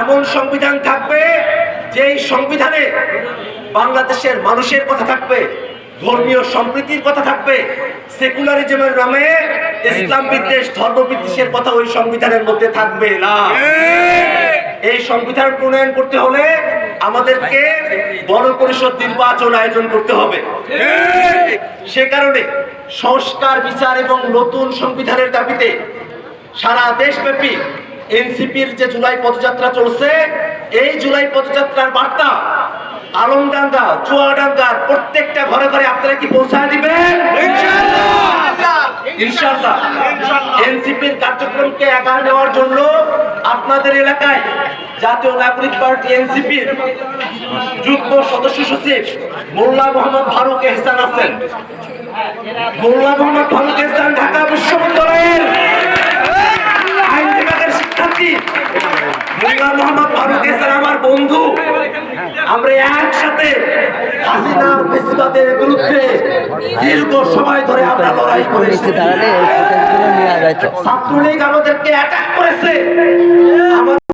এমন সংবিধান থাকবে যে সংবিধানে বাংলাদেশের মানুষের কথা থাকবে ধর্মীয় সম্প্রীতির কথা থাকবে সেকুলারিজমের নামে ইসলাম বিদ্বেষ ধর্ম বিদ্বেষের কথা ওই সংবিধানের মধ্যে থাকবে না। এই সংবিধান প্রণয়ন করতে হলে আমাদেরকে বড় পরিষদ নির্বাচন আয়োজন করতে হবে। সে কারণে সংস্কার বিচার এবং নতুন সংবিধানের দাবিতে সারা দেশব্যাপী এনসিপির যে জুলাই পদযাত্রা চলছে এই জুলাই পদযাত্রার বার্তা আলমডাঙ্গা চুয়াডাঙ্গার প্রত্যেকটা ঘরে ঘরে আপনারা কি পৌঁছায় দিবেন? ইনশাআল্লাহ। এনসিপির কার্যক্রমকে এগিয়ে নেওয়ার জন্য আপনাদের এলাকায় জাতীয় নাগরিক পার্টি এনসিপির যুগ্ম সদস্য সচিব মোল্লা মোহাম্মদ ফারুক এহসান আছেন। মোল্লা মোহাম্মদ ফারুক এহসান ঢাকা বিশ্ববিদ্যালয়ের আইন বিভাগের শিক্ষার্থী মোল্লা মোহাম্মদ ফারুক এহসান আমার বন্ধু আমরা একসাথে হাসিনার ফেসিবাদের বিরুদ্ধে দীর্ঘ সময় ধরে আমরা লড়াই করে এসেছি। দাঁড়ালে ফুটেজগুলো নেওয়া যাইতো ছাত্রলীগ আমাদেরকে অ্যাটাক করেছে